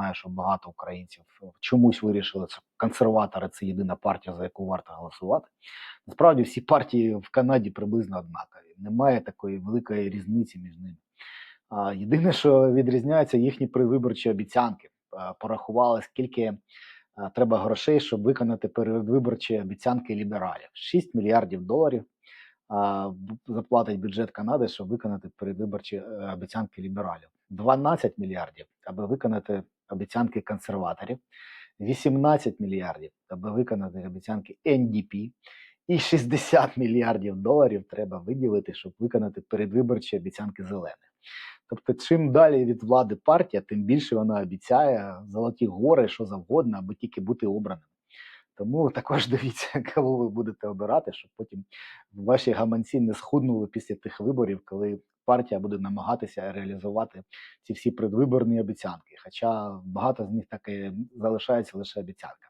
знаю, що багато українців чомусь вирішили, що консерватори це єдина партія, за яку варто голосувати. Насправді всі партії в Канаді приблизно однакові. Немає такої великої різниці між ними. Єдине, що відрізняється їхні предвиборчі обіцянки. Порахували, скільки а, треба грошей, щоб виконати передвиборчі обіцянки лібералів. 6 мільярдів доларів заплатить бюджет Канади, щоб виконати передвиборчі е, обіцянки лібералів. 12 мільярдів, аби виконати обіцянки консерваторів, 18 мільярдів, аби виконати обіцянки НДП, і 60 мільярдів доларів треба виділити, щоб виконати передвиборчі обіцянки зелених. Тобто, чим далі від влади партія, тим більше вона обіцяє золоті гори, що завгодно, аби тільки бути обраним. Тому також дивіться, кого ви будете обирати, щоб потім ваші гаманці не схуднули після тих виборів, коли партія буде намагатися реалізувати ці всі предвиборні обіцянки. Хоча багато з них так і залишається лише обіцянками.